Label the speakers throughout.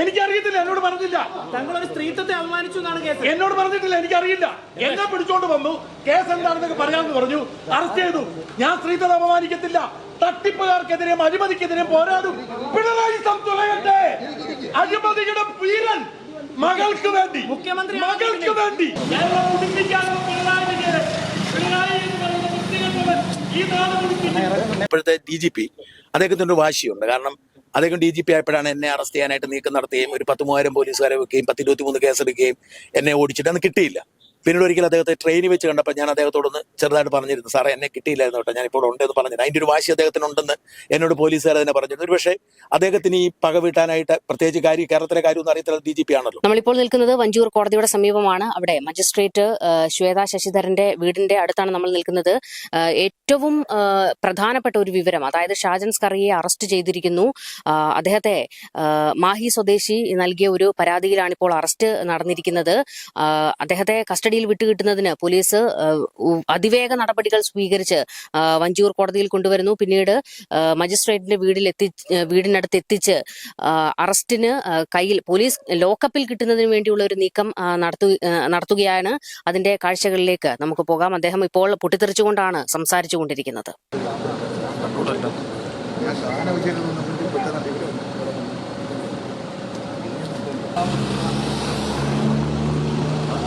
Speaker 1: എനിക്കറിയത്തില്ല എന്നോട് പറഞ്ഞില്ല.
Speaker 2: തങ്ങളൊരു ഒരു സ്ത്രീത്വത്തെ അപമാനിച്ചു എന്നാണ് കേസ്.
Speaker 1: എന്നോട് പറഞ്ഞിട്ടില്ല എനിക്കറിയില്ല. എന്നെ പിടിച്ചോണ്ട് വന്നു കേസ് എന്താണെന്നൊക്കെ പറയാമെന്ന് പറഞ്ഞു അറസ്റ്റ് ചെയ്തു. ഞാൻ സ്ത്രീത്വത്തെ അപമാനിക്കത്തില്ല. തട്ടിപ്പുകാർക്കെതിരെയും അഴിമതിക്കെതിരെയും പോരാടും. പിണറായി തുലയട്ടെ അഴിമതിയുടെ വീരൻ മകൾക്ക് വേണ്ടി.
Speaker 2: മുഖ്യമന്ത്രി
Speaker 1: മകൾക്ക് വേണ്ടി.
Speaker 3: ഇപ്പോഴത്തെ ഡി ജി പി അദ്ദേഹത്തിന് ഒരു വാശിയുണ്ട്. കാരണം അദ്ദേഹം ഡി ജി പി ആയപ്പോഴാണ് എന്നെ അറസ്റ്റ് ചെയ്യാനായിട്ട് നീക്കം നടത്തുകയും ഒരു പത്ത് മൂവായിരം പോലീസുകാരെ വെക്കുകയും പത്തിരുപത്തി മൂന്ന് കേസെടുക്കുകയും എന്നെ ഓടിച്ചിട്ട് അന്ന് കിട്ടിയില്ല. പിന്നീട് ഒരിക്കൽ അദ്ദേഹത്തെ ട്രെയിനിൽ വെച്ച് കണ്ടപ്പോൾ ഞാൻ അദ്ദേഹത്തോടൊന്ന് ചെറുതായിട്ട് പറഞ്ഞിരുന്നു സാറേ എന്നെ കിട്ടിയില്ലായിരുന്നു കേട്ടോ ഞാൻ ഇപ്പോൾ ഉണ്ടെന്ന് പറഞ്ഞത് അതിന്റെ ഒരു വാശി അദ്ദേഹത്തിനുണ്ടെന്ന് എന്നോട് പോലീസുകാർ തന്നെ പറഞ്ഞിരുന്നു. ഒരു പക്ഷേ അദ്ദേഹത്തിന് ഈ പക വീട്ടാനായിട്ട് പ്രത്യേകിച്ച് കാര്യം കേരളത്തിലെ കാര്യം ഒന്നും അറിയത്തില്ല ഡി ജി പി ആണല്ലോ.
Speaker 4: നമ്മളിപ്പോൾ നിൽക്കുന്നത് വഞ്ചൂർ കോടതിയുടെ സമീപമാണ്. അവിടെ മജിസ്ട്രേറ്റ് ശ്വേതാ ശശിധരന്റെ വീടിന്റെ അടുത്താണ് നമ്മൾ നിൽക്കുന്നത്. ഏറ്റവും പ്രധാനപ്പെട്ട ഒരു വിവരം അതായത് ഷാജൻ സ്കറിയെ അറസ്റ്റ് ചെയ്തിരിക്കുന്നു. അദ്ദേഹത്തെ മാഹി സ്വദേശി നൽകിയ ഒരു പരാതിയിലാണ് ഇപ്പോൾ അറസ്റ്റ് നടന്നിരിക്കുന്നത്. അദ്ദേഹത്തെ അദ്ദേഹത്തെ കസ്റ്റഡിയിൽ വിട്ടുകിട്ടുന്നതിന് പോലീസ് അതിവേഗ നടപടികൾ സ്വീകരിച്ച് വഞ്ചിയൂർ കോടതിയിൽ കൊണ്ടുവരുന്നു. പിന്നീട് മജിസ്ട്രേറ്റിന്റെ വീടിൽ എത്തി വീടിനടുത്ത് എത്തിച്ച് അറസ്റ്റിന് കയ്യിൽ പോലീസ് ലോക്കപ്പിൽ കിട്ടുന്നതിന് വേണ്ടിയുള്ള ഒരു നീക്കം നടത്തു നടത്തുകയാണ്. അതിന്റെ കാഴ്ചകളിലേക്ക് നമുക്ക് പോകാം. അദ്ദേഹം ഇപ്പോൾ പൊട്ടിത്തെറിച്ചുകൊണ്ടാണ്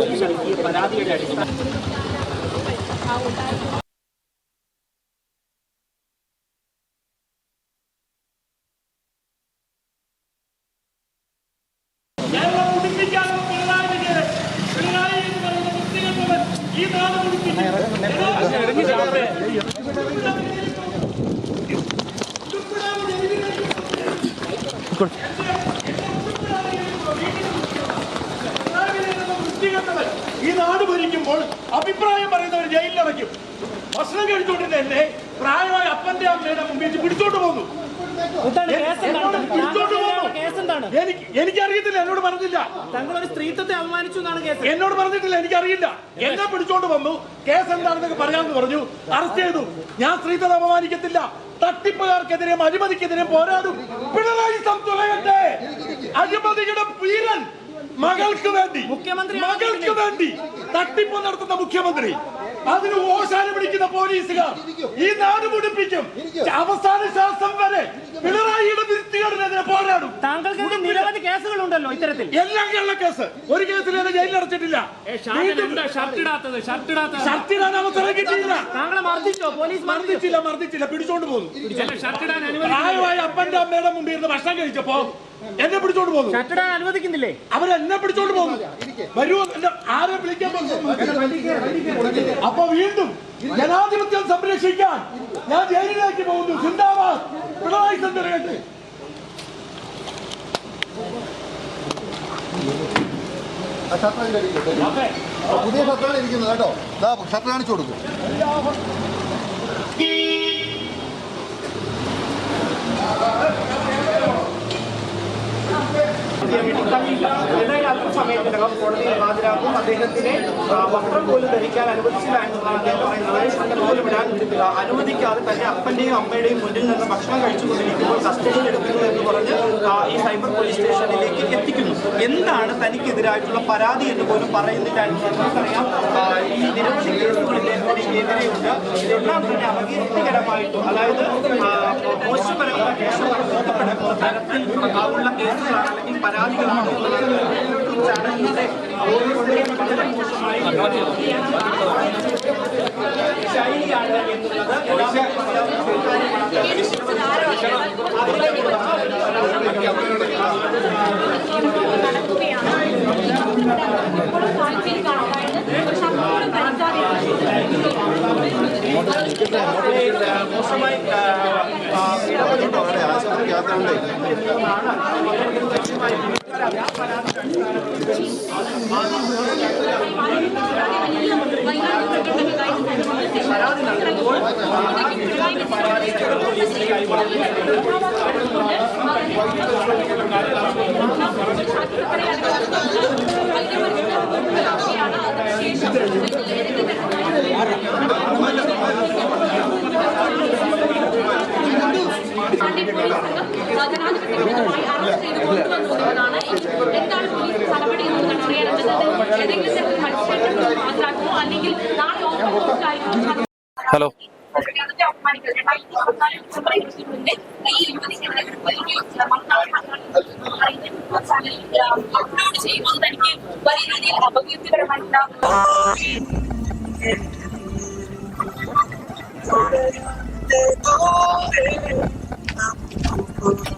Speaker 4: സംസാരിച്ചുകൊണ്ടിരിക്കുന്നത്
Speaker 1: കേരളം മുടിപ്പിക്കാനുള്ള പിണറായി വിജയൻ പിണറായി എന്ന് പറയുന്ന വൃത്തികെട്ടവൻ ഈ നാട് വൃത്തികെട്ടവൻ ഈ നാട് ഭരിക്കുമ്പോൾ അഭിപ്രായം പറയുന്നവർ ജയിലിലടയ്ക്കും ഭക്ഷണം കഴിച്ചുകൊണ്ടിരുന്ന എന്നെ പ്രായമായ അപ്പന്റെ അമ്മയുടെ മുമ്പിൽ വെച്ച് പിടിച്ചോണ്ട് പോന്നു
Speaker 2: എന്താണ് കേസ് എന്താണ്?
Speaker 1: എന്നോട് പിടിച്ചോണ്ട്
Speaker 2: അമ്മയുടെ
Speaker 1: മുമ്പിൽ
Speaker 2: കേസ് എന്താണ്?
Speaker 1: എനിക്ക് എനിക്കറിയത്തില്ല എന്നോട് പറഞ്ഞില്ല.
Speaker 2: താങ്കൾ ഒരു സ്ത്രീത്വത്തെ അപമാനിച്ചു എന്നാണ് കേസ്.
Speaker 1: എന്നോട് പറഞ്ഞിട്ടില്ല എനിക്കറിയില്ല. എന്നെ പിടിച്ചോണ്ട് വന്നു. കേസ് എന്താണെന്നൊക്കെ പറയാമെന്ന് പറഞ്ഞു. അറസ്റ്റ് ചെയ്തു. ഞാൻ സ്ത്രീത്വത്തെ അപമാനിക്കത്തില്ല. തട്ടിപ്പുകാർക്കെതിരെയും അഴിമതിക്കെതിരെയും പോരാടും. പിണറായി തുലയട്ടെ അഴിമതിയുടെ വീരൻ മകൾക്ക് വേണ്ടി
Speaker 2: മുഖ്യമന്ത്രി
Speaker 1: മകൾക്ക് വേണ്ടി തട്ടിപ്പ് നടത്തുന്ന മുഖ്യമന്ത്രി. അതിന് ഓശാന പിടിക്കുന്ന പോലീസുകാർ ഈ നാട് മുടിപ്പിക്കും. അവസാന ശ്വാസം വരെ പിണറായിയുടെ വൃത്തികേടിനെതിരെ പോരാടും.
Speaker 2: താങ്കൾക്ക് നിരവധി കേസുകൾ ഉണ്ടല്ലോ ഇത്തരത്തിൽ.
Speaker 1: എല്ലാം കള്ള കേസ്. ഒരു കേസിൽ എന്നെ ജയിലിൽ അടച്ചിട്ടില്ല.
Speaker 2: ഷർട്ട്
Speaker 1: ഇടാൻ അവസരം കിട്ടിയില്ല.
Speaker 2: താങ്കളെ മർദ്ദിച്ചോ? പോലീസ് മർദ്ദിച്ചോ?
Speaker 1: മർദ്ദിച്ചില്ല മർദ്ദിച്ചില്ല. പിടിച്ചോണ്ട്
Speaker 2: പോകും
Speaker 1: പ്രായമായ അപ്പന്റെ അമ്മയുടെ മുമ്പിൽ ഇരുന്ന് ഭക്ഷണം കഴിച്ചപ്പോ എന്നെ പിടിച്ചോണ്ട് പോകുന്നു.
Speaker 2: ഷട്ടർ അനുവദിക്കുന്നില്ലേ? അനുവദിക്കുന്നില്ലേ
Speaker 1: അവരെന്നെ പിടിച്ചോണ്ട് പോകുന്നു. വരൂ എന്നെ ആരെ വിളിക്കാൻ പോകുന്നു? അപ്പൊ വീണ്ടും ജനാധിപത്യം സംരക്ഷിക്കാൻ ഞാൻ ജയിലിലേക്ക് പോകുന്നു. സിന്ദാബാദ്. പിണറായി സന്ദ്രകട്ടെ
Speaker 5: പുതിയ ഷട്ടറാണ് ഇരിക്കുന്നത് കേട്ടോ. ഇതാ ഷട്ടർ കാണിച്ചു കൊടുക്കും. Thank you.
Speaker 6: ഏതായാലും അല്പസമയത്തിനകം കോടതിയിൽ ഹാജരാക്കും അദ്ദേഹത്തിനെ വസ്ത്രം പോലും ധരിക്കാൻ അനുവദിച്ചില്ല എന്നതാണ് അദ്ദേഹം പറയുന്നത് അനുവദിക്കാതെ തന്നെ അപ്പന്റെയും അമ്മയുടെയും മുന്നിൽ നിന്ന് ഭക്ഷണം കഴിച്ചുകൊണ്ടിരിക്കുമ്പോൾ കസ്റ്റഡിയിൽ എടുക്കുന്നു എന്ന് പറഞ്ഞ് ഈ സൈബർ പോലീസ് സ്റ്റേഷനിലേക്ക് എത്തിക്കുന്നു എന്താണ് തനിക്കെതിരായിട്ടുള്ള പരാതി എന്ന് പോലും പറയുന്നില്ല എന്ന് നമുക്കറിയാം ഈ നിരവധി കേസുകളിൽ ഇദ്ദേഹത്തിനെതിരെയുണ്ട് ഇതെല്ലാം തന്നെ അപകീർത്തികരമായിട്ടും അതായത് മോശപരമായ കേസുകൾ ഉള്ള കേസുകളാണ് അല്ലെങ്കിൽ പരാതികളാണ് യൂട്യൂബ് ചാനലിലൂടെ വളരെ മോശമായി ശൈലിയാണ് എന്നുള്ളത് എല്ലാവർക്കും
Speaker 7: जनाधिपति ഈ യുവതിക്കെതിരെ ഒരു വലിയ ചാനലിൽ അപ്ലോഡ് ചെയ്യുമ്പോൾ തനിക്ക് വലിയ രീതിയിൽ അപകീർത്തികരമായിട്ടുള്ള ഈ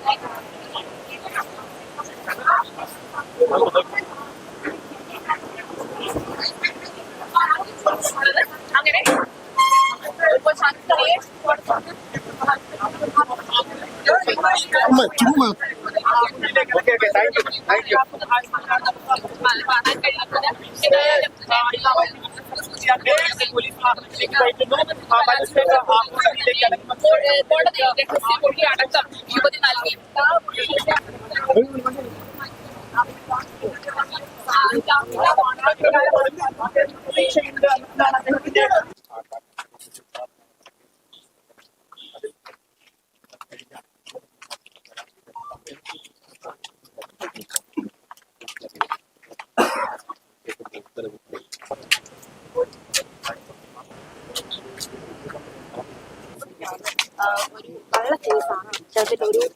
Speaker 7: मत चुप मत ഇത്തരത്തിൽ ഒരു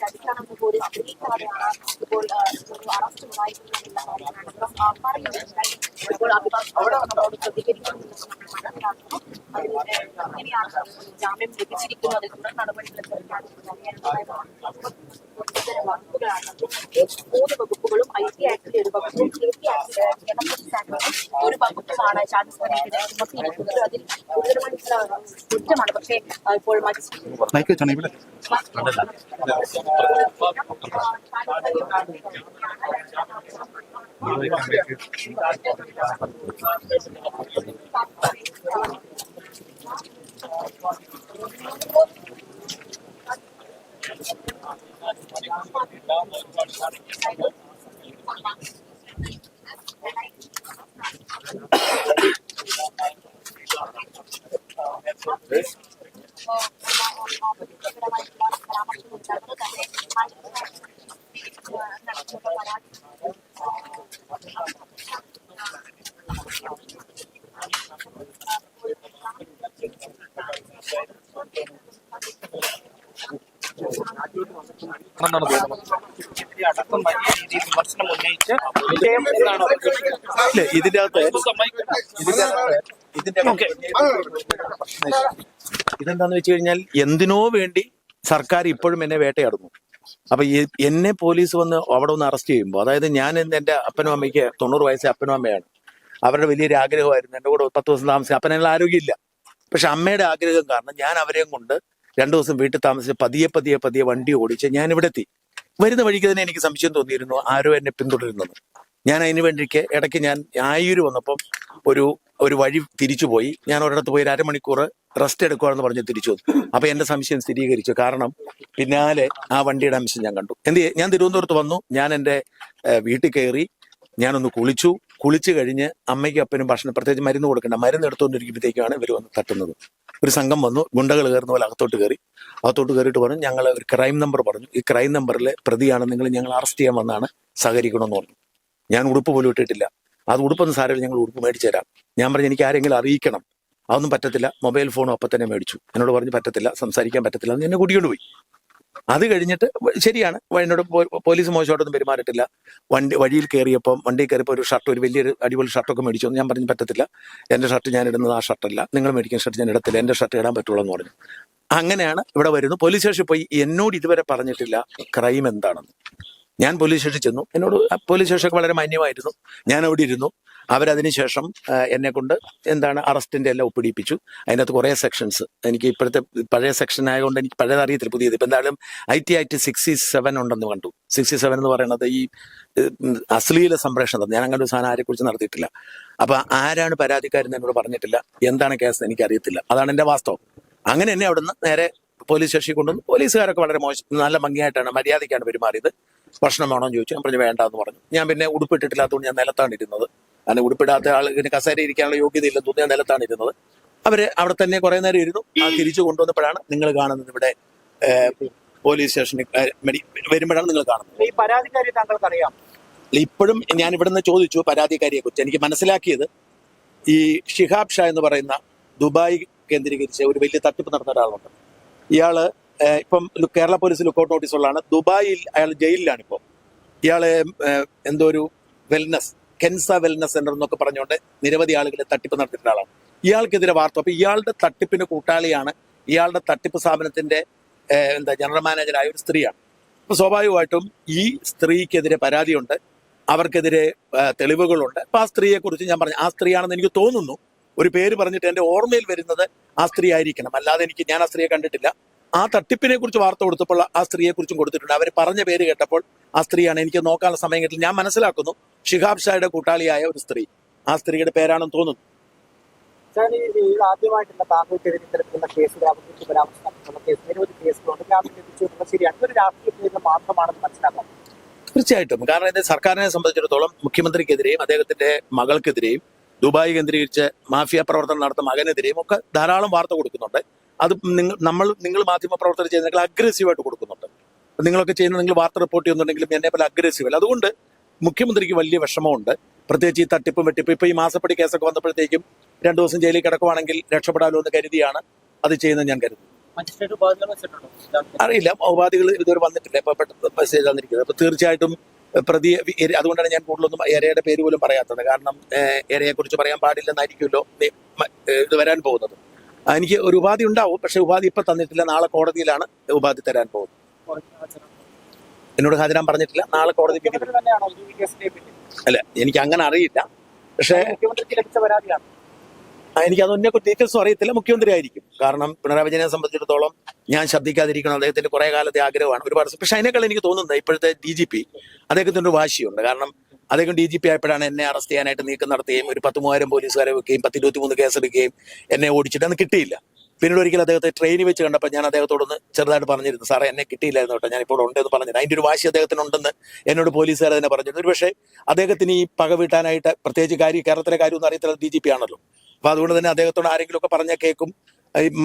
Speaker 7: അടിസ്ഥാനം അറിയിക്കാതെയാണ് ഇപ്പോൾ ഒരു അറസ്റ്റ് ഉണ്ടായിരിക്കുന്നതെന്നുള്ള കാര്യമാണ് പറയുന്നത് ഇപ്പോൾ ജാമ്യം ലഭിച്ചിരിക്കുന്നത് തുടർ നടപടികളെ ഗുരുതര വകുപ്പുമാണ് ചാൻസലറിനെതിരെ ചുമത്തിയിരിക്കുന്നത് അതിൽ ഗുരുതരമായിട്ടുള്ള കുറ്റമാണ് പക്ഷേ ആ, ഇപ്പോൾ മജിസ്ട്രേറ്റ്
Speaker 5: മൈക്ക് വെച്ചാണ് ഇവിടെ
Speaker 6: അടക്കം വലിയ രീതിയിൽ വിമർശനം ഉന്നയിച്ച് വിജയം എന്നാണ്
Speaker 3: ഇല്ല ഇതിന്റെ അകത്ത് ഇതിന്റെ അകത്ത് ഇതിന്റെ അകത്ത് ഇതെന്താന്ന് വെച്ച് കഴിഞ്ഞാൽ എന്തിനോ വേണ്ടി സർക്കാർ ഇപ്പോഴും എന്നെ വേട്ടയാടുന്നു. അപ്പൊ ഈ- എന്നെ പോലീസ് വന്ന് അവിടെ ഒന്ന് അറസ്റ്റ് ചെയ്യുമ്പോൾ അതായത് ഞാൻ എന്റെ അപ്പനും അമ്മയ്ക്ക് തൊണ്ണൂറ് വയസ്സ് അപ്പനും അമ്മയാണ്. അവരുടെ വലിയൊരു ആഗ്രഹമായിരുന്നു. എന്റെ കൂടെ പത്ത് ദിവസം താമസിക്കാൻ അപ്പനുള്ള ആരോഗ്യമില്ല. പക്ഷെ അമ്മയുടെ ആഗ്രഹം കാരണം ഞാൻ അവരെയും കൊണ്ട് രണ്ടു ദിവസം വീട്ടിൽ താമസിച്ച് പതിയെ പതിയെ പതിയെ വണ്ടി ഓടിച്ച് ഞാൻ ഇവിടെ എത്തി വരുന്ന വഴിക്ക് തന്നെ എനിക്ക് സംശയം തോന്നിയിരുന്നു ആരോ എന്നെ പിന്തുടരുന്നത് ഞാൻ അതിന് വേണ്ടിക്ക് ഇടയ്ക്ക് ഞാൻ ആയൂര് വന്നപ്പം ഒരു ഒരു വഴി തിരിച്ചു പോയി. ഞാൻ ഒരിടത്ത് പോയി ഒരു അരമണിക്കൂർ റെസ്റ്റ് എടുക്കുവാണെന്ന് പറഞ്ഞ് തിരിച്ചു വന്നു. അപ്പൊ എന്റെ സംശയം സ്ഥിരീകരിച്ചു. കാരണം പിന്നാലെ ആ വണ്ടിയുടെ അംശം ഞാൻ കണ്ടു. എന്ത് ഞാൻ തിരുവനന്തപുരത്ത് വന്നു. ഞാൻ എന്റെ വീട്ടിൽ കയറി. ഞാനൊന്ന് കുളിച്ചു. കുളിച്ചു കഴിഞ്ഞ് അമ്മയ്ക്കും അപ്പനും ഭക്ഷണം പ്രത്യേകിച്ച് മരുന്ന് കൊടുക്കണ്ട. മരുന്ന് എടുത്തുകൊണ്ടിരിക്കുമ്പോഴത്തേക്കാണ് ഇവർ വന്ന് തട്ടുന്നത്. ഒരു സംഘം വന്നു. ഗുണ്ടകൾ കയറുന്ന പോലെ അകത്തോട്ട് കയറി. അകത്തോട്ട് കയറിയിട്ട് പറഞ്ഞു ഞങ്ങൾ ഒരു ക്രൈം നമ്പർ പറഞ്ഞു. ഈ ക്രൈം നമ്പറിലെ പ്രതിയാണ്. നിങ്ങൾ ഞങ്ങൾ അറസ്റ്റ് ചെയ്യാൻ വന്നാണ്. സഹകരിക്കണമെന്ന് പറഞ്ഞു. ഞാൻ ഉടുപ്പ് പോലും ഇട്ടിട്ടില്ല. അത് ഉടുപ്പൊന്നും സാരമില്ല ഞങ്ങൾ ഉടുപ്പ് മേടിച്ചു തരാം. ഞാൻ പറഞ്ഞു എനിക്ക് ആരെങ്കിലും അറിയിക്കണം. അതൊന്നും പറ്റത്തില്ല. മൊബൈൽ ഫോണും അപ്പം തന്നെ മേടിച്ചു. എന്നോട് പറഞ്ഞു പറ്റത്തില്ല സംസാരിക്കാൻ പറ്റത്തില്ല. എന്ന് എന്നെ കൂട്ടിക്കൊണ്ട് പോയി. അത് കഴിഞ്ഞിട്ട് ശരിയാണ്. എന്നോട് പോലീസ് മോശമായിട്ടൊന്നും പെരുമാറിയിട്ടില്ല. വണ്ടി വഴിയിൽ കയറിയപ്പം വണ്ടി കയറിയപ്പോൾ ഒരു ഷർട്ട് ഒരു വലിയൊരു അടിപൊളി ഷർട്ടൊക്കെ മേടിച്ചു. ഞാൻ പറഞ്ഞു പറ്റത്തില്ല. എന്റെ ഷർട്ട് ഞാൻ ഇടുന്നത് ആ ഷർട്ടല്ല. നിങ്ങൾ മേടിക്കുന്ന ഷർട്ട് ഞാൻ ഇടത്തില്ല. എന്റെ ഷർട്ട് ഇടാൻ പറ്റുള്ളൂ എന്ന് പറഞ്ഞു. അങ്ങനെയാണ് ഇവിടെ വരുന്നു പോലീസ് സ്റ്റേഷനിൽ പോയി. എന്നോട് ഇതുവരെ പറഞ്ഞിട്ടില്ല ക്രൈം എന്താണെന്ന്. ഞാൻ പോലീസ് സ്റ്റേഷനിൽ ചെന്നു. എന്നോട് പോലീസ് സ്റ്റേഷനൊക്കെ വളരെ മാന്യമായിരുന്നു. ഞാൻ അവിടെ ഇരുന്നു. അവരതിനുശേഷം ശേഷം എന്നെ കൊണ്ട് എന്താണ് അറസ്റ്റിന്റെ എല്ലാം ഒപ്പിടിപ്പിച്ചു. അതിനകത്ത് കുറേ സെക്ഷൻസ് എനിക്ക് ഇപ്പോഴത്തെ പഴയ സെക്ഷൻ ആയതുകൊണ്ട് എനിക്ക് പഴയത് അറിയത്തില്ല പുതിയത്. ഇപ്പം എന്തായാലും I T act sixty seven ഉണ്ടെന്ന് കണ്ടു. സിക്സ്റ്റി സെവൻ എന്ന് പറയുന്നത് ഈ അശ്ലീല സംപ്രേഷണം ഞാൻ അങ്ങനെ ഒരു സാധനം ആരെക്കുറിച്ച് നടത്തിയിട്ടില്ല. അപ്പൊ ആരാണ് പരാതിക്കാരെന്ന് എന്നോട് പറഞ്ഞിട്ടില്ല. എന്താണ് കേസ് എനിക്ക് അറിയത്തില്ല അതാണ് എന്റെ വാസ്തവം. അങ്ങനെ എന്നെ അവിടുന്ന് നേരെ പോലീസ് സ്റ്റേഷനിൽ കൊണ്ടുവന്നു. പോലീസുകാരൊക്കെ വളരെ മോശം നല്ല ഭംഗിയായിട്ടാണ് മര്യാദയ്ക്കാണ് പെരുമാറിയത്. ഭക്ഷണം വേണോ എന്ന് ചോദിച്ചു. ഞാൻ പറഞ്ഞു വേണ്ട എന്ന് പറഞ്ഞു. ഞാൻ പിന്നെ ഉടുപ്പിട്ടിട്ടില്ലാത്തതുകൊണ്ട് ഞാൻ നിലത്താണ് ഇരുന്നത് അങ്ങനെ ഉടുപ്പിടാത്ത ആൾ ഇങ്ങനെ കസേര ഇരിക്കാനുള്ള യോഗ്യത ഇല്ലെന്ന് തോന്നി ഞാൻ നിലത്താണ് ഇരുന്നത് അവർ അവിടെ തന്നെ കുറെ നേരം ഇരുന്നു. ആ തിരിച്ചു കൊണ്ടുവന്നപ്പോഴാണ് നിങ്ങൾ കാണുന്നത് ഇവിടെ പോലീസ് സ്റ്റേഷനിൽ വരുമ്പോഴാണ് നിങ്ങൾ കാണുന്നത്.
Speaker 6: ഈ പരാതിക്കാരി താങ്കൾക്ക് അറിയാം
Speaker 3: ഇപ്പോഴും ഞാൻ ഇവിടുന്ന് ചോദിച്ചു പരാതിക്കാരിയെ കുറിച്ച്. എനിക്ക് മനസ്സിലാക്കിയത് ഈ ഷിഹാബ് ഷാ എന്ന് പറയുന്ന ദുബായ് കേന്ദ്രീകരിച്ച് ഒരു വലിയ തട്ടിപ്പ് നടന്ന ഒരാളുണ്ട്. ഇയാൾ ഇപ്പം കേരള പോലീസ് ലുക്കൗട്ട് നോട്ടീസ് ഉള്ളതാണ് ദുബായിൽ അയാൾ ജയിലിലാണ് ഇപ്പോൾ ഇയാളെ എന്തോ ഒരു വെൽനസ് കെൻസ വെൽനസ് സെന്റർ എന്നൊക്കെ പറഞ്ഞുകൊണ്ട് നിരവധി ആളുകളെ തട്ടിപ്പ് നടത്തിയിട്ടുള്ള ആളാണ്. ഇയാൾക്കെതിരെ വാർത്ത. അപ്പൊ ഇയാളുടെ തട്ടിപ്പിന്റെ കൂട്ടാളിയാണ് ഇയാളുടെ തട്ടിപ്പ് സ്ഥാപനത്തിന്റെ എന്താ ജനറൽ മാനേജറായ ഒരു സ്ത്രീയാണ്. അപ്പൊ സ്വാഭാവികമായിട്ടും ഈ സ്ത്രീക്കെതിരെ പരാതിയുണ്ട്. അവർക്കെതിരെ തെളിവുകളുണ്ട്. അപ്പൊ ആ സ്ത്രീയെ കുറിച്ച് ഞാൻ പറഞ്ഞു ആ സ്ത്രീയാണെന്ന് എനിക്ക് തോന്നുന്നു. ഒരു പേര് പറഞ്ഞിട്ട് എന്റെ ഓർമ്മയിൽ വരുന്നത് ആ സ്ത്രീ ആയിരിക്കണം. അല്ലാതെ എനിക്ക് ഞാൻ ആ സ്ത്രീയെ കണ്ടിട്ടില്ല. ആ തട്ടിപ്പിനെ കുറിച്ച് വാർത്ത കൊടുത്തപ്പോൾ ആ സ്ത്രീയെ കുറിച്ചും കൊടുത്തിട്ടുണ്ട്. അവർ പറഞ്ഞ പേര് കേട്ടപ്പോൾ ആ സ്ത്രീയാണ് എനിക്ക് നോക്കാനുള്ള സമയം കിട്ടില്ല. ഞാൻ മനസ്സിലാക്കുന്നു ഷിഹാബ് ഷായുടെ കൂട്ടാളിയായ ഒരു സ്ത്രീ. ആ സ്ത്രീയുടെ പേരാണെന്ന് തോന്നുന്നു.
Speaker 6: ഞാൻ ഈ ആദ്യമായിട്ടുള്ള താങ്കൾക്കെതിരെ ഇത്തരത്തിലുള്ള കേസുകൾ അവതരിച്ച് പരാമർശം നടത്തുന്ന കേസ് നിരവധി കേസുകളുണ്ട്. ജാമ്യം ലഭിച്ചു എന്നുള്ളത് ശരിയാണ്. ഇതൊരു രാഷ്ട്രീയ പേരിൽ മാത്രമാണെന്ന് മനസ്സിലാക്കാം.
Speaker 3: തീർച്ചയായിട്ടും. കാരണം ഇത് സർക്കാരിനെ സംബന്ധിച്ചിടത്തോളം മുഖ്യമന്ത്രിക്കെതിരെയും അദ്ദേഹത്തിന്റെ മകൾക്കെതിരെയും ദുബായ് കേന്ദ്രീകരിച്ച് മാഫിയ പ്രവർത്തനം നടത്തുന്ന മകനെതിരെയും ഒക്കെ ധാരാളം വാർത്ത കൊടുക്കുന്നുണ്ട്. അത് നിങ്ങൾ നമ്മൾ നിങ്ങൾ മാധ്യമ പ്രവർത്തനം ചെയ്യുന്ന അഗ്രസീവായിട്ട് കൊടുക്കുന്നുണ്ട്. നിങ്ങളൊക്കെ ചെയ്യുന്ന നിങ്ങൾ വാർത്ത റിപ്പോർട്ട് ചെയ്യുന്നുണ്ടെങ്കിലും എന്നെ പോലെ അഗ്രസീവ് അല്ല. അതുകൊണ്ട് മുഖ്യമന്ത്രിക്ക് വലിയ വിഷമമുണ്ട്. പ്രത്യേകിച്ച് ഈ തട്ടിപ്പും വെട്ടിപ്പും. ഇപ്പോൾ ഈ മാസപ്പടി കേസൊക്കെ വന്നപ്പോഴത്തേക്കും രണ്ടു ദിവസം ജയിലിൽ കിടക്കുവാണെങ്കിൽ രക്ഷപ്പെടാമല്ലോ എന്ന് കരുതിയാണ് അത് ചെയ്യുന്നത് ഞാൻ കരുതുന്നു. അറിയില്ല. ഉപാധികൾ ഇതുവരെ വന്നിട്ടില്ല. ഇപ്പൊ പെട്ടെന്ന് മെസ്സേജ് തന്നിരിക്കുന്നത്. അപ്പൊ തീർച്ചയായിട്ടും എര- അതുകൊണ്ടാണ് ഞാൻ കൂടുതലൊന്നും എരയുടെ പേര് പോലും പറയാത്തത്. കാരണം എരയെ കുറിച്ച് പറയാൻ പാടില്ലെന്നായിരിക്കുമല്ലോ ഇത് വരാൻ പോകുന്നത്. എനിക്ക് ഒരു ഉപാധി ഉണ്ടാവും പക്ഷെ ഉപാധി ഇപ്പൊ തന്നിട്ടില്ല. നാളെ കോടതിയിലാണ് ഉപാധി തരാൻ പോകുന്നത്. എന്നോട് ഹാജരാൻ പറഞ്ഞിട്ടില്ല. നാളെ കോടതി അല്ല എനിക്ക് അങ്ങനെ അറിയില്ല. പക്ഷേ എനിക്ക് അതൊന്നെ ഡീറ്റെയിൽസും അറിയത്തില്ല. മുഖ്യമന്ത്രി ആയിരിക്കും. കാരണം പിണറായി വിജയനെ സംബന്ധിച്ചിടത്തോളം ഞാൻ ശബ്ദിക്കാതിരിക്കണം അദ്ദേഹത്തിന്റെ കുറെ കാലത്തെ ആഗ്രഹമാണ്. ഒരുപാട് പക്ഷെ അതിനേക്കാൾ എനിക്ക് തോന്നുന്നത് ഇപ്പോഴത്തെ ഡി ജി പി അദ്ദേഹത്തിന്റെ ഒരു വാശിയുണ്ട്. കാരണം അദ്ദേഹം ഡി ജി പി ആയപ്പോഴാണ് എന്നെ അറസ്റ്റ് ചെയ്യാനായിട്ട് നീക്കം നടത്തുകയും ഒരു പത്ത് മൂവായിരം പോലീസുകാരെ വെക്കുകയും പത്തിരുപത്തി മൂന്ന് കേസെടുക്കുകയും എന്നെ ഓടിച്ചിട്ട് അന്ന് കിട്ടിയില്ല. പിന്നീട് ഒരിക്കൽ അദ്ദേഹത്തെ ട്രെയിനിൽ വെച്ച് കണ്ടപ്പോൾ ഞാൻ അദ്ദേഹത്തോടൊന്ന് ചെറുതായിട്ട് പറഞ്ഞിരുന്നു സാറേ എന്നെ കിട്ടിയില്ലായിരുന്നു കേട്ടോ ഞാൻ ഇപ്പോൾ ഉണ്ടെന്ന് പറഞ്ഞത് അതിന്റെ ഒരു വാശി അദ്ദേഹത്തിനുണ്ടെന്ന് എന്നോട് പോലീസുകാർ തന്നെ പറഞ്ഞിരുന്നു. ഒരു പക്ഷേ അദ്ദേഹത്തിന് ഈ പക വീട്ടാനായിട്ട് പ്രത്യേകിച്ച് കാര്യം കേരളത്തിലെ കാര്യമൊന്നും അറിയത്തില്ല ഡി ജി പി ആണല്ലോ. അപ്പോൾ അതുകൊണ്ട് തന്നെ അദ്ദേഹത്തോട് ആരെങ്കിലും ഒക്കെ പറഞ്ഞ കേൾക്കും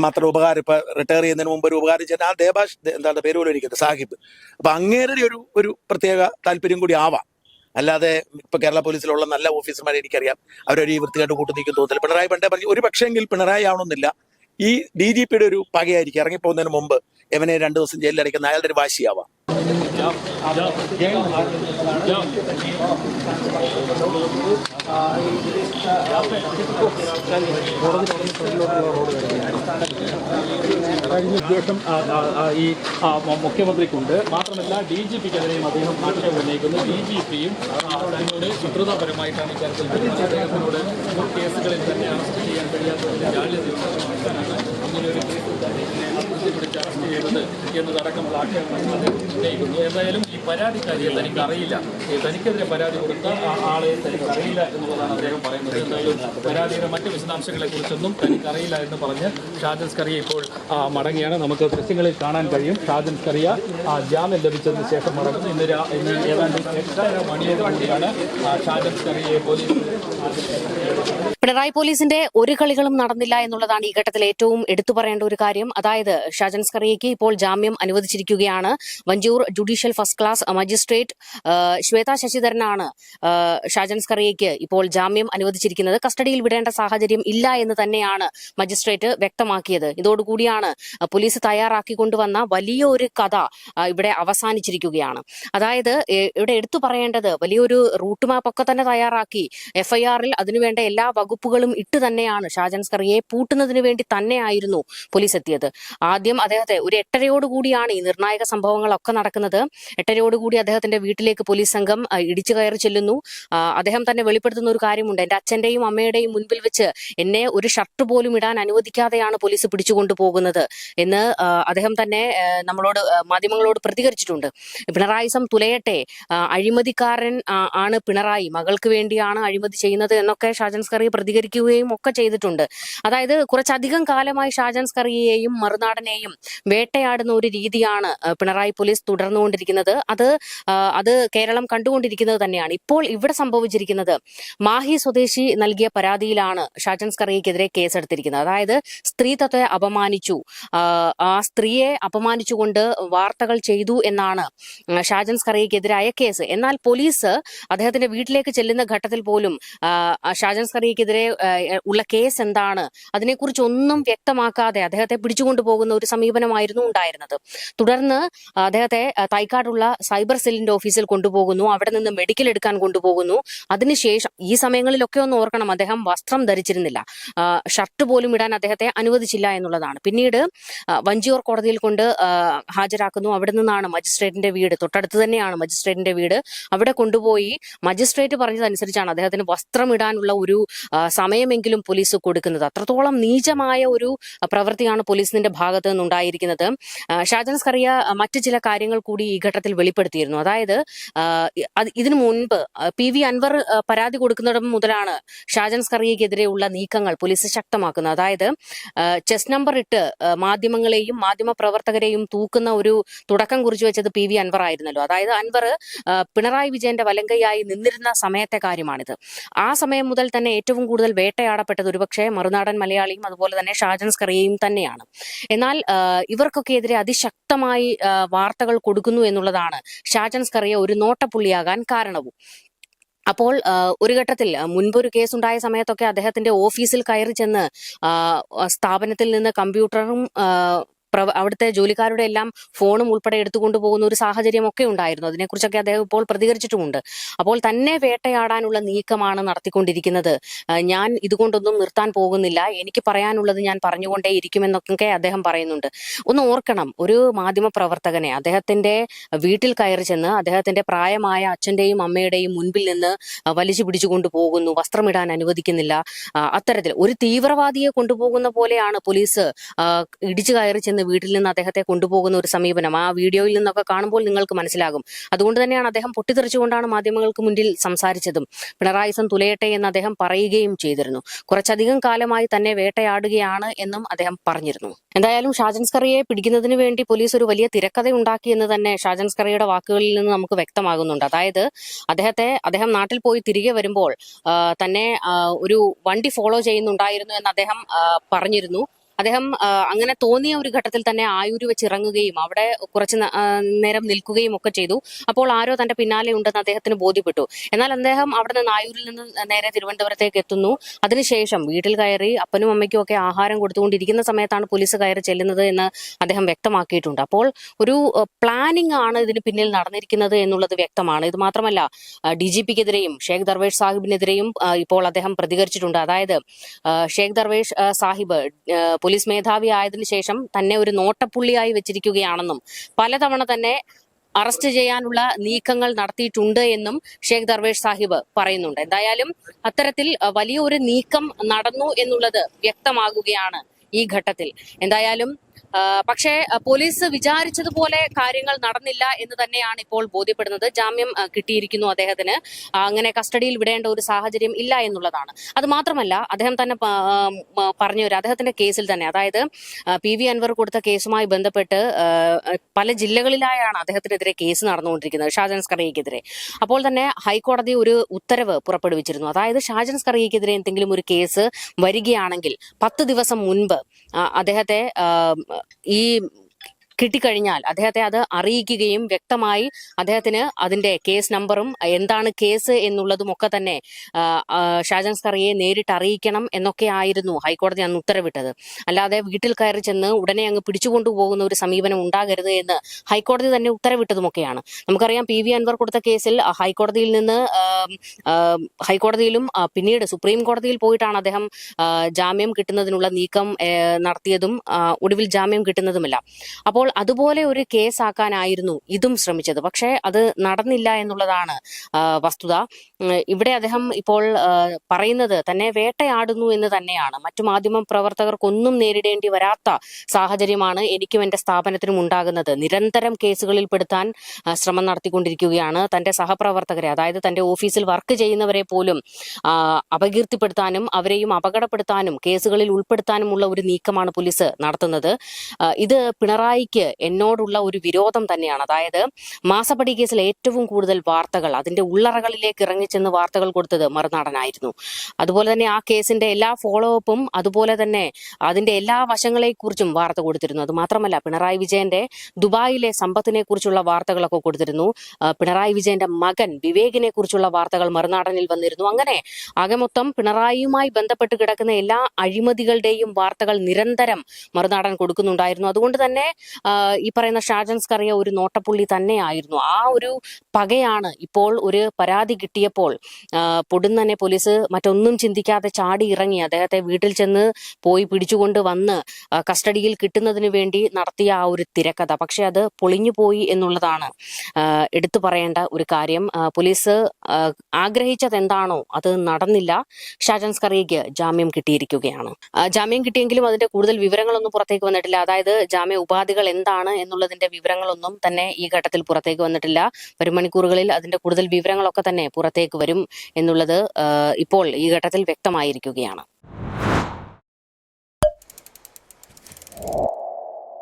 Speaker 3: മാത്രം ഉപകാരം ഇപ്പൊ റിട്ടയർ ചെയ്യുന്നതിന് മുമ്പ് ഒരു ഉപകാരം ചെയ്യുന്ന ആ ദേബാഷ് എന്താണ് പേര് പോലും ഇരിക്കുന്നത് സാഹിബ്. അപ്പൊ അങ്ങേരുടെ ഒരു ഒരു പ്രത്യേക താല്പര്യം കൂടി ആവാം. അല്ലാതെ ഇപ്പൊ കേരള പോലീസിലുള്ള നല്ല ഓഫീസർമാരെ എനിക്കറിയാം. അവരൊരു വൃത്തികെട്ട് കൂട്ടു നീക്കും തോന്നില്ല പിണറായി പണ്ടേ പറഞ്ഞു ഒരു പക്ഷേങ്കിൽ പിണറായി ആവണമെന്നില്ല. ഈ ഡി ജി പിയുടെ ഒരു പകയായിരിക്കും ഇറങ്ങിപ്പോകുന്നതിന് മുമ്പ്. എവനെ രണ്ടു ദിവസം ജയിലിൽ അടയ്ക്കുന്ന അയാളുടെ ഒരു വാശിയാവാം.
Speaker 2: ഉദ്ദേശം ഈ മുഖ്യമന്ത്രിക്കുണ്ട്. മാത്രമല്ല ഡി ജി പിക്കെതിരെയും അദ്ദേഹം ആക്ഷേപം ഉന്നയിക്കുന്നു. ഡി ജി പിയും അതിനോട് ശത്രുതാപരമായിട്ടാണ് ഇക്കാര്യത്തിൽ. അദ്ദേഹത്തിനോട് കേസുകളിൽ തന്നെ അറസ്റ്റ് ചെയ്യാൻ കഴിയാത്തതിന്റെ ജാള്യത മനസ്സിലാക്കാനാണ് ഇങ്ങനെ ഒരു കേസ് അദ്ദേഹത്തിനെ ചെയ്തത് എന്നതടക്കമുള്ള ആക്ഷേപങ്ങൾ ഉന്നയിക്കുന്നു. എന്തായാലും ഈ പരാതിക്കാരിയെ തനിക്ക് അറിയില്ല തനിക്കെതിരെ പരാതി കൊടുത്ത ആളെ തനിക്ക് അറിയില്ല എന്നുള്ളതാണ് അദ്ദേഹം പറയുന്നത്. എന്തായാലും പരാതിയുടെ മറ്റ് വിശദാംശങ്ങളെ കുറിച്ചൊന്നും തനിക്ക് അറിയില്ല എന്ന് പറഞ്ഞ് ഷാജൻ സ്കറിയ ഇപ്പോൾ മടങ്ങിയാണ്. നമുക്ക് ദൃശ്യങ്ങളിൽ കാണാൻ കഴിയും. ഷാജൻ സ്കറിയ ജാമ്യം ലഭിച്ചതിന് ശേഷം മടങ്ങുന്നു. ഇന്ന് ഇന്ന് ഏതാണ്ട് എട്ടര മണിയോടുകൂടിയാണ് ഷാജൻ സ്കറിയെ പോലീസ്
Speaker 4: പിണറായി പോലീസിന്റെ ഒരു കളികളും നടന്നില്ല എന്നുള്ളതാണ് ഈ ഘട്ടത്തിൽ ഏറ്റവും എടുത്തു പറയേണ്ട ഒരു കാര്യം. അതായത് ഷാജൻ സ്കറിയയ്ക്ക് ഇപ്പോൾ ജാമ്യം അനുവദിച്ചിരിക്കുകയാണ്. Vanchoor judicial first class magistrate Shweta ശശിധരനാണ് Shajans Shajan സ്കറിയയ്ക്ക് ഇപ്പോൾ ജാമ്യം അനുവദിച്ചിരിക്കുന്നത്. കസ്റ്റഡിയിൽ വിടേണ്ട സാഹചര്യം ഇല്ല എന്ന് തന്നെയാണ് മജിസ്ട്രേറ്റ് വ്യക്തമാക്കിയത്. ഇതോടുകൂടിയാണ് പോലീസ് തയ്യാറാക്കിക്കൊണ്ടുവന്ന വലിയ ഒരു കഥ ഇവിടെ അവസാനിച്ചിരിക്കുകയാണ്. അതായത് ഇവിടെ എടുത്തു പറയേണ്ടത് വലിയൊരു റൂട്ട് മാപ്പ് ഒക്കെ തന്നെ തയ്യാറാക്കി. എഫ്ഐആറിൽ അതിനുവേണ്ട എല്ലാ വകുപ്പുകളും ഇട്ട് തന്നെയാണ് ഷാജൻ സ്കറിയെ പൂട്ടുന്നതിന് വേണ്ടി തന്നെയായിരുന്നു പോലീസ് എത്തിയത്. ആദ്യം അദ്ദേഹത്തെ ഒരു എട്ടരയോടുകൂടിയാണ് ഈ നിർണായക സംഭവങ്ങളൊക്കെ നടക്കുന്നത്. എട്ടരയോടുകൂടി അദ്ദേഹത്തിന്റെ വീട്ടിലേക്ക് പോലീസ് സംഘം ഇടിച്ചു കയറി ചെല്ലുന്നു. അദ്ദേഹം തന്നെ വെളിപ്പെടുത്തുന്ന ഒരു കാര്യമുണ്ട്. എന്റെ അച്ഛന്റെയും അമ്മയുടെയും മുൻപിൽ വെച്ച് എന്നെ ഒരു ഷർട്ട് പോലും ഇടാൻ അനുവദിക്കാതെയാണ് പോലീസ് പിടിച്ചുകൊണ്ടുപോകുന്നത് എന്ന് അദ്ദേഹം തന്നെ നമ്മളോട് മാധ്യമങ്ങളോട് പ്രതികരിച്ചിട്ടുണ്ട്. പിണറായിസം തുലയട്ടെ അഴിമതിക്കാരൻ ആണ് പിണറായി. മകൾക്ക് വേണ്ടിയാണ് അഴിമതി ചെയ്യുന്നത് എന്നൊക്കെ ഷാജൻ സ്കറി പ്രതികരിക്കുകയും ഒക്കെ ചെയ്തിട്ടുണ്ട്. അതായത് കുറച്ചധികം കാലമായി ഷാജൻ സ്കറിയെയും മറുനാടനെയും വേട്ടയാടുന്ന ഒരു രീതിയാണ് പിണറായി പോലീസ് തുടർന്നുകൊണ്ടിരിക്കുന്നത്. അത് അത് കേരളം കണ്ടുകൊണ്ടിരിക്കുന്നത് തന്നെയാണ്. ഇപ്പോൾ ഇവിടെ സംഭവിച്ചിരിക്കുന്നത് മാഹി സ്വദേശി നൽകിയ പരാതിയിലാണ് ഷാജൻ സ്കറിയക്കെതിരെ കേസെടുത്തിരിക്കുന്നത്. അതായത് സ്ത്രീത്വത്തെ അപമാനിച്ചു. ആ, സ്ത്രീയെ അപമാനിച്ചുകൊണ്ട് വാർത്തകൾ ചെയ്തു എന്നാണ് ഷാജൻസ് ഷാജൻ സ്കറിയക്കെതിരായ കേസ്. എന്നാൽ പോലീസ് അദ്ദേഹത്തിന്റെ വീട്ടിലേക്ക് ചെല്ലുന്ന ഘട്ടത്തിൽ പോലും ഷാജൻസ് കറിയക്കെതിരെ ആ, ഉള്ള കേസ് എന്താണ്? അതിനെക്കുറിച്ച് ഒന്നും വ്യക്തമാക്കാതെ അദ്ദേഹത്തെ പിടിച്ചുകൊണ്ടു പോകുന്ന ഒരു സമീപനമായിരുന്നു ഉണ്ടായിരുന്നത്. തുടർന്ന് അദ്ദേഹത്തെ തൈക്കാടുള്ള സൈബർ സെല്ലിന്റെ ഓഫീസിൽ കൊണ്ടുപോകുന്നു. അവിടെ നിന്ന് മെഡിക്കൽ എടുക്കാൻ കൊണ്ടുപോകുന്നു. അതിനുശേഷം ഈ സമയങ്ങളിലൊക്കെ ഒന്ന് ഓർക്കണം അദ്ദേഹം വസ്ത്രം ധരിച്ചിരുന്നില്ല. ഷർട്ട് പോലും ഇടാൻ അദ്ദേഹത്തെ അനുവദിച്ചില്ല എന്നുള്ളതാണ്. പിന്നീട് വഞ്ചിയോർ കോടതിയിൽ കൊണ്ട് ഹാജരാക്കുന്നു. അവിടെ നിന്നാണ് മജിസ്ട്രേറ്റിന്റെ വീട് തൊട്ടടുത്ത് തന്നെയാണ് മജിസ്ട്രേറ്റിന്റെ വീട്. അവിടെ കൊണ്ടുപോയി മജിസ്ട്രേറ്റ് പറഞ്ഞതനുസരിച്ചാണ് അദ്ദേഹത്തിന് വസ്ത്രം ഇടാനുള്ള ഒരു സമയമെങ്കിലും പോലീസ് കൊടുക്കുന്നത്. അത്രത്തോളം നീചമായ ഒരു പ്രവൃത്തിയാണ് പോലീസിന്റെ ഭാഗത്ത് നിന്നുണ്ടായിരിക്കുന്നത്. ആ, കറിയ മറ്റു ചില കാര്യങ്ങൾ കൂടി ഈ ഘട്ടത്തിൽ വെളിപ്പെടുത്തിയിരുന്നു. അതായത് ഇതിനു മുൻപ് പി വി അൻവർ പരാതി കൊടുക്കുന്നിടം മുതലാണ് ഷാജൻസ് കറിയക്കെതിരെയുള്ള നീക്കങ്ങൾ പോലീസ് ശക്തമാക്കുന്നത്. അതായത് ചെസ് നമ്പർ ഇട്ട് മാധ്യമങ്ങളെയും മാധ്യമ പ്രവർത്തകരെയും തൂക്കുന്ന ഒരു തുടക്കം കുറിച്ചു വെച്ചത് പി വി അൻവർ ആയിരുന്നല്ലോ. അതായത് അൻവർ പിണറായി വിജയന്റെ വലങ്കയായി നിന്നിരുന്ന സമയത്തെ കാര്യമാണിത്. ആ സമയം മുതൽ തന്നെ ഏറ്റവും കൂടുതൽ വേട്ടയാടപ്പെട്ടത് ഒരുപക്ഷെ മറുനാടൻ മലയാളിയും അതുപോലെ തന്നെ ഷാജൻ സ്കറിയയും തന്നെയാണ്. എന്നാൽ ഇവർക്കൊക്കെ എതിരെ അതിശക്തമായി വാർത്തകൾ കൊടുക്കുന്നു എന്നുള്ളതാണ് ഷാജൻ സ്കറിയ ഒരു നോട്ടപ്പുള്ളിയാകാൻ കാരണവും. അപ്പോൾ ഒരു ഘട്ടത്തിൽ മുൻപൊരു കേസ് ഉണ്ടായ സമയത്തൊക്കെ അദ്ദേഹത്തിന്റെ ഓഫീസിൽ കയറി ചെന്ന് സ്ഥാപനത്തിൽ നിന്ന് കമ്പ്യൂട്ടറും അവിടുത്തെ ജോലിക്കാരുടെ എല്ലാം ഫോണും ഉൾപ്പെടെ എടുത്തുകൊണ്ട് പോകുന്ന ഒരു സാഹചര്യമൊക്കെ ഉണ്ടായിരുന്നു. അതിനെക്കുറിച്ചൊക്കെ അദ്ദേഹം ഇപ്പോൾ പ്രതികരിച്ചിട്ടുമുണ്ട്. അപ്പോൾ തന്നെ വേട്ടയാടാനുള്ള നീക്കമാണ് നടത്തിക്കൊണ്ടിരിക്കുന്നത്. ഞാൻ ഇതുകൊണ്ടൊന്നും നിർത്താൻ പോകുന്നില്ല. എനിക്ക് പറയാനുള്ളത് ഞാൻ പറഞ്ഞുകൊണ്ടേ ഇരിക്കുമെന്നൊക്കെ അദ്ദേഹം പറയുന്നുണ്ട്. ഒന്ന് ഓർക്കണം ഒരു മാധ്യമ പ്രവർത്തകനെ അദ്ദേഹത്തിന്റെ വീട്ടിൽ കയറി ചെന്ന് അദ്ദേഹത്തിന്റെ പ്രായമായ അച്ഛന്റെയും അമ്മയുടെയും മുൻപിൽ നിന്ന് വലിച്ചു പിടിച്ചുകൊണ്ട് പോകുന്നു. വസ്ത്രമിടാൻ അനുവദിക്കുന്നില്ല. അത്തരത്തിൽ ഒരു തീവ്രവാദിയെ കൊണ്ടുപോകുന്ന പോലെയാണ് പോലീസ് ഇടിച്ചു കയറി ചെന്ന് വീട്ടിൽ നിന്ന് അദ്ദേഹത്തെ കൊണ്ടുപോകുന്ന ഒരു സമീപനം. ആ വീഡിയോയിൽ നിന്നൊക്കെ കാണുമ്പോൾ നിങ്ങൾക്ക് മനസ്സിലാകും. അതുകൊണ്ട് തന്നെയാണ് അദ്ദേഹം പൊട്ടിത്തെറിച്ചുകൊണ്ടാണ് മാധ്യമങ്ങൾക്ക് മുന്നിൽ സംസാരിച്ചതും. പിണറായിസം തുലയട്ടെ എന്ന് അദ്ദേഹം പറയുകയും ചെയ്തിരുന്നു. കുറച്ചധികം കാലമായി തന്നെ വേട്ടയാടുകയാണ് എന്നും അദ്ദേഹം പറഞ്ഞിരുന്നു. എന്തായാലും ഷാജൻ സ്കറിയെ പിടിക്കുന്നതിന് വേണ്ടി പോലീസ് ഒരു വലിയ തിരക്കഥ ഉണ്ടാക്കി എന്ന് തന്നെ ഷാജൻ സ്കറിയുടെ വാക്കുകളിൽ നിന്ന് നമുക്ക് വ്യക്തമാകുന്നുണ്ട്. അതായത് അദ്ദേഹത്തെ അദ്ദേഹം നാട്ടിൽ പോയി തിരികെ വരുമ്പോൾ തന്നെ ഒരു വണ്ടി ഫോളോ ചെയ്യുന്നുണ്ടായിരുന്നു എന്ന് അദ്ദേഹം പറഞ്ഞിരുന്നു. അദ്ദേഹം അങ്ങനെ തോന്നിയ ഒരു ഘട്ടത്തിൽ തന്നെ ആയൂര് വെച്ച് ഇറങ്ങുകയും അവിടെ കുറച്ച് നേരം നിൽക്കുകയും ഒക്കെ ചെയ്തു. അപ്പോൾ ആരോ തന്റെ പിന്നാലെ ഉണ്ടെന്ന് അദ്ദേഹത്തിന് ബോധ്യപ്പെട്ടു. എന്നാൽ അദ്ദേഹം അവിടെ നിന്ന് ആയൂരിൽ നിന്ന് നേരെ തിരുവനന്തപുരത്തേക്ക് എത്തുന്നു. അതിനുശേഷം വീട്ടിൽ കയറി അപ്പനും അമ്മയ്ക്കും ഒക്കെ ആഹാരം കൊടുത്തുകൊണ്ടിരിക്കുന്ന സമയത്താണ് പോലീസ് കയറി ചെല്ലുന്നത് എന്ന് അദ്ദേഹം വ്യക്തമാക്കിയിട്ടുണ്ട്. അപ്പോൾ ഒരു പ്ലാനിംഗ് ആണ് ഇതിന് പിന്നിൽ നടന്നിരിക്കുന്നത് എന്നുള്ളത് വ്യക്തമാണ്. ഇത് മാത്രമല്ല ഡി ജി പിക്കെതിരെയും ഷേഖ് ദർവേഷ് സാഹിബിനെതിരെയും ഇപ്പോൾ അദ്ദേഹം പ്രതികരിച്ചിട്ടുണ്ട്. അതായത് ഷേഖ് ദർവേഷ് സാഹിബ് പോലീസ് മേധാവി ആയതിനു ശേഷം തന്നെ ഒരു നോട്ടപ്പുള്ളിയായി വെച്ചിരിക്കുകയാണെന്നും പലതവണ തന്നെ അറസ്റ്റ് ചെയ്യാനുള്ള നീക്കങ്ങൾ നടത്തിയിട്ടുണ്ട് എന്നും ഷേഖ് ദർവേഷ് സാഹിബ് പറയുന്നുണ്ട്. എന്തായാലും അത്തരത്തിൽ വലിയൊരു നീക്കം നടന്നു എന്നുള്ളത് വ്യക്തമാകുകയാണ് ഈ ഘട്ടത്തിൽ. എന്തായാലും പക്ഷേ പോലീസ് വിചാരിച്ചതുപോലെ കാര്യങ്ങൾ നടന്നില്ല എന്ന് തന്നെയാണ് ഇപ്പോൾ ബോധ്യപ്പെടുന്നത്. ജാമ്യം കിട്ടിയിരിക്കുന്നു അദ്ദേഹത്തിന്. അങ്ങനെ കസ്റ്റഡിയിൽ വിടേണ്ട ഒരു സാഹചര്യം ഇല്ല എന്നുള്ളതാണ്. അത് മാത്രമല്ല അദ്ദേഹം തന്നെ പറഞ്ഞു വരും അദ്ദേഹത്തിന്റെ കേസിൽ തന്നെ അതായത് പി വി അൻവർ കൊടുത്ത കേസുമായി ബന്ധപ്പെട്ട് പല ജില്ലകളിലായാണ് അദ്ദേഹത്തിനെതിരെ കേസ് നടന്നുകൊണ്ടിരിക്കുന്നത് ഷാജൻ സ്കറിയക്കെതിരെ അപ്പോൾ തന്നെ ഹൈക്കോടതി ഒരു ഉത്തരവ് പുറപ്പെടുവിച്ചിരുന്നു. അതായത് ഷാജൻ സ്കറിയക്കെതിരെ എന്തെങ്കിലും ഒരു കേസ് വരികയാണെങ്കിൽ പത്ത് ദിവസം മുൻപ് അദ്ദേഹത്തെ ആ, ഈ കിട്ടിക്കഴിഞ്ഞാൽ അദ്ദേഹത്തെ അത് അറിയിക്കുകയും വ്യക്തമായി അദ്ദേഹത്തിന് അതിന്റെ കേസ് നമ്പറും എന്താണ് കേസ് എന്നുള്ളതും ഒക്കെ തന്നെ ഷാജൻസ് കറിയെ നേരിട്ട് അറിയിക്കണം എന്നൊക്കെ ആയിരുന്നു ഹൈക്കോടതി അന്ന് ഉത്തരവിട്ടത്. അല്ലാതെ വീട്ടിൽ കയറി ചെന്ന് ഉടനെ അങ്ങ് പിടിച്ചുകൊണ്ടുപോകുന്ന ഒരു സമീപനം ഉണ്ടാകരുത് എന്ന് ഹൈക്കോടതി തന്നെ ഉത്തരവിട്ടതുമൊക്കെയാണ്. നമുക്കറിയാം പി വി അൻവർ കൊടുത്ത കേസിൽ ഹൈക്കോടതിയിൽ നിന്ന് ഹൈക്കോടതിയിലും പിന്നീട് സുപ്രീം കോടതിയിൽ പോയിട്ടാണ് അദ്ദേഹം ജാമ്യം കിട്ടുന്നതിനുള്ള നീക്കം നടത്തിയതും ഒടുവിൽ ജാമ്യം കിട്ടുന്നതുമല്ല. അപ്പോൾ അതുപോലെ ഒരു കേസാക്കാനായിരുന്നു ഇതും ശ്രമിച്ചത്. പക്ഷേ അത് നടന്നില്ല എന്നുള്ളതാണ് വസ്തുത. ഇവിടെ അദ്ദേഹം ഇപ്പോൾ പറയുന്നത് തന്നെ വേട്ടയാടുന്നു എന്ന് തന്നെയാണ്. മറ്റു മാധ്യമ പ്രവർത്തകർക്കൊന്നും നേരിടേണ്ടി വരാത്ത സാഹചര്യമാണ് എനിക്കും എന്റെ സ്ഥാപനത്തിനും ഉണ്ടാകുന്നത്. നിരന്തരം കേസുകളിൽ പെടുത്താൻ ശ്രമം നടത്തിക്കൊണ്ടിരിക്കുകയാണ്. തന്റെ സഹപ്രവർത്തകരെ അതായത് തന്റെ ഓഫീസിൽ വർക്ക് ചെയ്യുന്നവരെ പോലും അപകീർത്തിപ്പെടുത്താനും അവരെയും അപകടപ്പെടുത്താനും കേസുകളിൽ ഉൾപ്പെടുത്താനുമുള്ള ഒരു നീക്കമാണ് പോലീസ് നടത്തുന്നത്. ഇത് പിണറായിക്ക് എന്നോടുള്ള ഒരു വിരോധം തന്നെയാണ്. അതായത് മാസപ്പടി കേസിൽ ഏറ്റവും കൂടുതൽ വാർത്തകൾ അതിന്റെ ഉള്ളറകളിലേക്ക് ഇറങ്ങിച്ചെന്ന് വാർത്തകൾ കൊടുത്തത് മറുനാടനായിരുന്നു. അതുപോലെ തന്നെ ആ കേസിന്റെ എല്ലാ ഫോളോ അപ്പും അതുപോലെ തന്നെ അതിന്റെ എല്ലാ വശങ്ങളെക്കുറിച്ചും വാർത്ത കൊടുത്തിരുന്നു. അത് മാത്രമല്ല പിണറായി വിജയന്റെ ദുബായിലെ സമ്പത്തിനെ കുറിച്ചുള്ള വാർത്തകളൊക്കെ കൊടുത്തിരുന്നു. പിണറായി വിജയന്റെ മകൻ വിവേകിനെ കുറിച്ചുള്ള വാർത്തകൾ മറുനാടനിൽ വന്നിരുന്നു. അങ്ങനെ ആകെ മൊത്തം പിണറായിയുമായി ബന്ധപ്പെട്ട് കിടക്കുന്ന എല്ലാ അഴിമതികളുടെയും വാർത്തകൾ നിരന്തരം മറുനാടൻ കൊടുക്കുന്നുണ്ടായിരുന്നു. അതുകൊണ്ട് തന്നെ ഈ പറയുന്ന ഷാജൻ സ്കറിയ ഒരു നോട്ടപ്പുള്ളി തന്നെയായിരുന്നു. ആ ഒരു പകയാണ് ഇപ്പോൾ ഒരു പരാതി കിട്ടിയപ്പോൾ പൊടുന്നനെ പോലീസ് മറ്റൊന്നും ചിന്തിക്കാതെ ചാടി ഇറങ്ങി. അദ്ദേഹത്തെ വീട്ടിൽ ചെന്ന് പോയി പിടിച്ചുകൊണ്ട് വന്ന് കസ്റ്റഡിയിൽ കിട്ടുന്നതിന് വേണ്ടി നടത്തിയ ആ ഒരു തിരക്കഥ. പക്ഷെ അത് പൊളിഞ്ഞു പോയി എന്നുള്ളതാണ് എടുത്തു പറയേണ്ട ഒരു കാര്യം. പോലീസ് ആഗ്രഹിച്ചത് എന്താണോ അത് നടന്നില്ല. ഷാജൻ സ്കറിയയ്ക്ക് ജാമ്യം കിട്ടിയിരിക്കുകയാണ്. ജാമ്യം കിട്ടിയെങ്കിലും അതിന്റെ കൂടുതൽ വിവരങ്ങളൊന്നും പുറത്തേക്ക് വന്നിട്ടില്ല. അതായത് ജാമ്യ ഉപാധികൾ എന്താണ് എന്നുള്ളതിന്റെ വിവരങ്ങളൊന്നും തന്നെ ഈ ഘട്ടത്തിൽ പുറത്തേക്ക് വന്നിട്ടില്ല. വരും മണിക്കൂറുകളിൽ അതിന്റെ കൂടുതൽ വിവരങ്ങളൊക്കെ തന്നെ പുറത്തേക്ക് വരും എന്നുള്ളത് ഇപ്പോൾ ഈ ഘട്ടത്തിൽ വ്യക്തമായിരിക്കുകയാണ്.